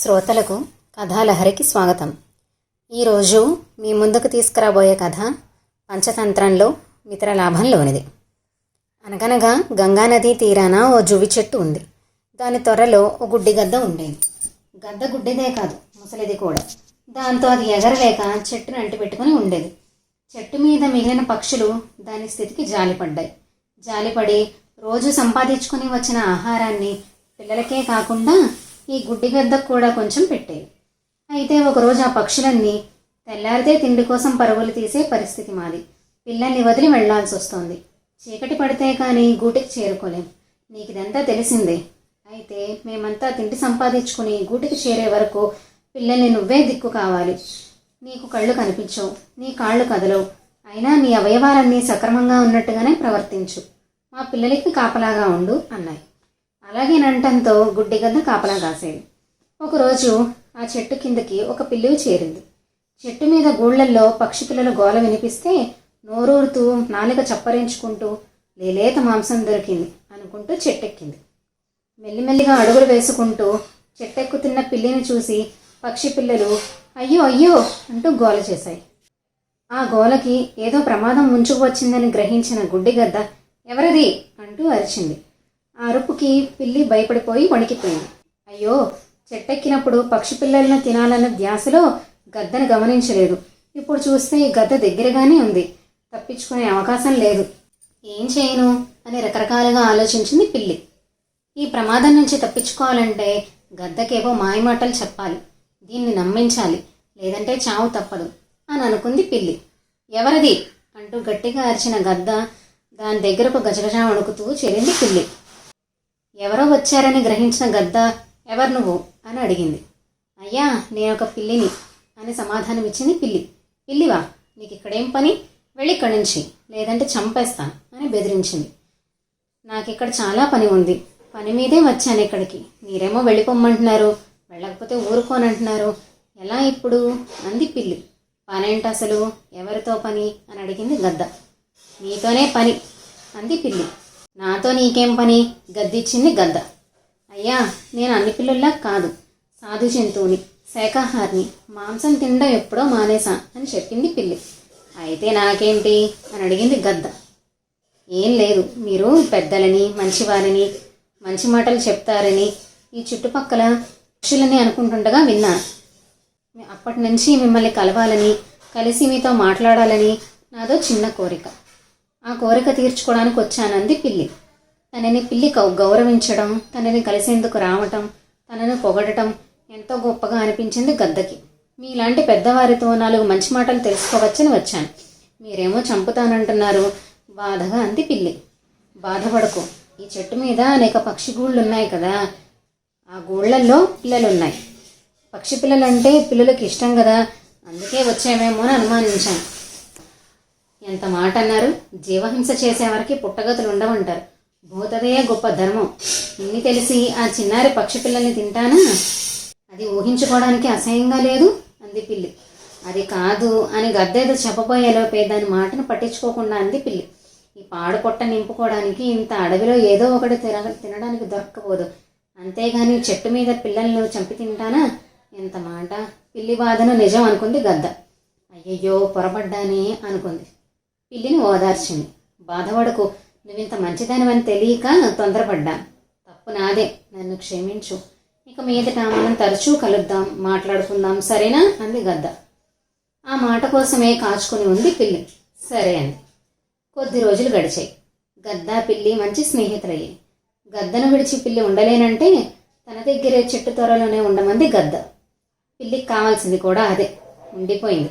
శ్రోతలకు కథాలహరికి స్వాగతం. ఈరోజు మీ ముందుకు తీసుకురాబోయే కథ పంచతంత్రంలో మిత్రలాభంలోనిది అనగనగా గంగానదీ తీరాన ఓ జువి చెట్టు ఉంది. దాని త్వరలో ఓ గుడ్డి గద్ద ఉండేది గద్ద గుడ్డిదే కాదు ముసలిది కూడా. దాంతో అది ఎగరలేక చెట్టును అంటిపెట్టుకుని ఉండేది. చెట్టు మీద మిగిలిన పక్షులు దాని స్థితికి జాలిపడ్డాయి. జాలిపడి రోజు సంపాదించుకుని వచ్చిన ఆహారాన్ని పిల్లలకే కాకుండా ఈ గుడ్డిగద్దకు కూడా కొంచెం పెట్టేది అయితే ఒకరోజు ఆ పక్షులన్నీ తెల్లారితే తిండి కోసం పరుగులు తీసే పరిస్థితి మాది. పిల్లల్ని వదిలి వెళ్ళాల్సి వస్తోంది. చీకటి పడితే కానీ గూటికి చేరుకోలేం. నీకు ఇదంతా తెలిసిందే. అయితే మేమంతా తిండి సంపాదించుకుని గూటికి చేరే వరకు పిల్లల్ని నువ్వే దిక్కు కావాలి. నీకు కళ్ళు కనిపించవు నీ కాళ్ళు కదలవు. అయినా నీ అవయవాలన్నీ సక్రమంగా ఉన్నట్టుగానే ప్రవర్తించు. మా పిల్లలకి కాపలాగా ఉండు అన్నాయి. అలాగే నంటంతో గుడ్డి గుడ్డిగద్ద కాపలా కాసేది ఒకరోజు ఆ చెట్టు కిందకి ఒక పిల్లి చేరింది. చెట్టు మీద గూళ్ళల్లో పక్షి పిల్లల గోల వినిపిస్తే నోరూరుతూ నాలుక చప్పరించుకుంటూ లేలేత మాంసం దొరికింది అనుకుంటూ చెట్టెక్కింది. మెల్లిమెల్లిగా అడుగులు వేసుకుంటూ చెట్టెక్కుతున్న పిల్లిని చూసి పక్షి పిల్లలు అయ్యో అయ్యో అంటూ గోల చేశాయి. ఆ గోలకి ఏదో ప్రమాదం ముంచుకు వచ్చిందని గ్రహించిన గుడ్డిగద్ద ఎవరిది? అంటూ అరిచింది. ఆ అరుపుకి పిల్లి భయపడిపోయి వణికిపోయింది. అయ్యో చెట్టెక్కినప్పుడు పక్షి పిల్లలను తినాలన్న ధ్యాసలో గద్దను గమనించలేదు. ఇప్పుడు చూస్తే ఈ గద్ద దగ్గరగానే ఉంది. తప్పించుకునే అవకాశం లేదు. ఏం చేయను? అని రకరకాలుగా ఆలోచించింది పిల్లి. ఈ ప్రమాదం నుంచి తప్పించుకోవాలంటే గద్దకేవో మాయమాటలు చెప్పాలి. దీన్ని నమ్మించాలి. లేదంటే చావు తప్పదు అని అనుకుంది పిల్లి. ఎవరిది? అంటూ గట్టిగా అరిచిన గద్ద దాని దగ్గరకు గజగజ వణుకుతూ చేరింది పిల్లి. ఎవరో వచ్చారని గ్రహించిన గద్ద ఎవరు నువ్వు? అని అడిగింది. అయ్యా నేను ఒక పిల్లిని. అని సమాధానం ఇచ్చింది పిల్లి. పిల్లివా నీకు ఇక్కడేం పని? వెళ్ళి ఇక్కడి నుంచి. లేదంటే చంపేస్తాను అని బెదిరించింది. నాకు ఇక్కడ చాలా పని ఉంది. పని మీదే వచ్చాను ఇక్కడికి. మీరేమో వెళ్ళిపోమ్మంటున్నారు. వెళ్ళకపోతే ఊరుకోనంటున్నారు. ఎలా ఇప్పుడు? అంది పిల్లి. పనేంటి అసలు? ఎవరితో పని? అని అడిగింది గద్ద. నీతోనే పని అంది పిల్లి. నాతో నీకేం పని? గద్దిచ్చింది గద్ద. అయ్యా నేను అన్ని పిల్లల్లా కాదు. సాధు జంతువుని శాకాహారిని మాంసం తినడం ఎప్పుడో మానేసా అని చెప్పింది పిల్లి. అయితే నాకేంటి? అని అడిగింది గద్ద. ఏం లేదు మీరు పెద్దలని మంచివారని మంచి మాటలు చెప్తారని ఈ చుట్టుపక్కల పక్షులని అనుకుంటుండగా విన్నాను అప్పటి నుంచి మిమ్మల్ని కలవాలని కలిసి మీతో మాట్లాడాలని నాదో చిన్న కోరిక. ఆ కోరిక తీర్చుకోవడానికి వచ్చానంది పిల్లి. తనని పిల్లి గౌ- గౌరవించడం తనని కలిసేందుకు రావటం తనను పొగడటం ఎంతో గొప్పగా అనిపించింది గద్దకి. మీలాంటి పెద్దవారితో నాలుగు మంచి మాటలు తెలుసుకోవచ్చని వచ్చాను. మీరేమో చంపుతానంటున్నారు బాధగా అంది పిల్లి. బాధపడకు. ఈ చెట్టు మీద అనేక పక్షి గూళ్ళు ఉన్నాయి కదా. ఆ గూళ్ళల్లో పిల్లలు ఉన్నాయి పక్షి పిల్లలంటే పిల్లలకి ఇష్టం కదా. అందుకే వచ్చామేమో అని అనుమానించాను. ఎంత మాట అన్నారు? జీవహింస చేసేవారికి పుట్టగతులు ఉండవంటారు. భూతదయే గొప్ప ధర్మం. ఇన్ని తెలిసి ఆ చిన్నారి పక్షి పిల్లల్ని తింటానా? అది ఊహించుకోవడానికి అసహ్యంగా లేదు అంది పిల్లి. అది కాదు అని గద్దేదో చెప్పబోయేలోపే దాని మాటను పట్టించుకోకుండా అంది పిల్లి. ఈ పాడు పొట్ట నింపుకోవడానికి ఇంత అడవిలో ఏదో ఒకటి తిన తినడానికి దొరక్కపోదు అంతేగాని చెట్టు మీద పిల్లలను చంపి తింటానా? ఎంత మాట? పిల్లి బాధను నిజం అనుకుంది గద్ద. అయ్యయ్యో పొరపడ్డానే అనుకుంది. పిల్లిని ఓదార్చింది. బాధపడకు నువ్వింత మంచిదానివని తెలియక తొందరపడ్డాను తప్పు నాదే నన్ను క్షమించు. ఇక మీదట మనం తరచూ కలుద్దాం మాట్లాడుకుందాం సరేనా? అంది గద్ద. ఆ మాట కోసమే కాచుకుని ఉంది పిల్లి. సరే అంది. కొద్ది రోజులు గడిచాయి. గద్ద పిల్లి మంచి స్నేహితులయ్యాయి గద్దను విడిచి పిల్లి ఉండలేనంటే తన దగ్గరే చెట్టు త్వరలోనే ఉండమంది గద్ద. పిల్లికి కావాల్సింది కూడా అదే. ఉండిపోయింది.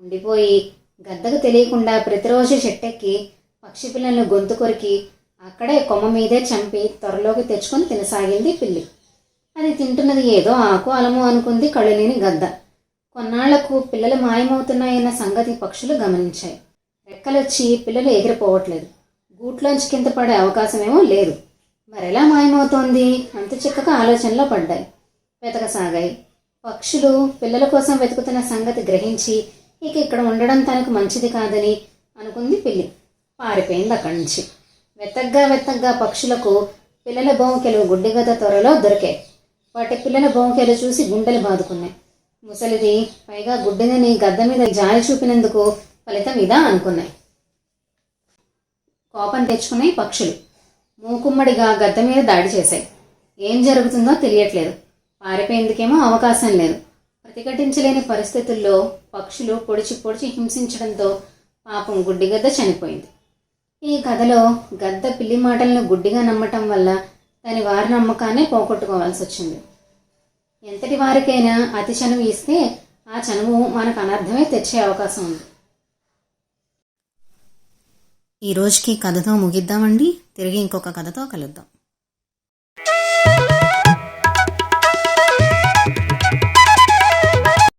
ఉండిపోయి గద్దకు తెలియకుండా ప్రతిరోజు చెట్టెక్కి పక్షి పిల్లలను గొంతు కొరికి అక్కడే కొమ్మ మీదే చంపి త్వరలోకి తెచ్చుకొని తినసాగింది పిల్లి. అది తింటున్నది ఏదో ఆకు అలము అనుకుంది కళ్ళులేని గద్ద. కొన్నాళ్ళకు పిల్లలు మాయమవుతున్నాయన్న సంగతి పక్షులు గమనించాయి. రెక్కలొచ్చి పిల్లలు ఎగిరిపోవట్లేదు. గూట్లోంచి కింద పడే అవకాశమేమో లేదు. మరెలా మాయమవుతోంది? అంత చిక్కగా ఆలోచనలో పడ్డాయి. వెతకసాగాయి. పక్షులు పిల్లల కోసం వెతుకుతున్న సంగతి గ్రహించి ఇక ఇక్కడ ఉండడం తనకు మంచిది కాదని అనుకుంది పిల్లి. పారిపోయింది అక్కడి నుంచి. వెతగ్గా వెతగ్గా పక్షులకు పిల్లల బొంకెలు గుడ్డిగత త్వరలో దొరికాయి వాటి పిల్లల బొంకెలు చూసి గుండెలు బాదుకున్నాయి. ముసలిది పైగా గుడ్డెనని గద్ద మీద జాలి చూపినందుకు ఫలితం ఇదా అనుకున్నాయి. కోపం తెచ్చుకున్నాయి పక్షులు. మూకుమ్మడిగా గద్ద మీద దాడి చేశాయి. ఏం జరుగుతుందో తెలియట్లేదు. పారిపోయేందుకేమో అవకాశం లేదు. ప్రతిఘటించలేని పరిస్థితుల్లో పక్షులు పొడిచి పొడిచి హింసించడంతో పాపం గుడ్డిగద్ద చనిపోయింది. ఈ కథలో గద్ద పిల్లి మాటలను గుడ్డిగా నమ్మటం వల్ల దాని వారి నమ్మకాన్ని పోగొట్టుకోవాల్సి వచ్చింది. ఎంతటి వారికైనా అతి చనువు ఇస్తే ఆ చనువు మనకు అనర్థమే తెచ్చే అవకాశం ఉంది. ఈ రోజుకి కథతో ముగిద్దామండి. తిరిగి ఇంకొక కథతో కలుద్దాం.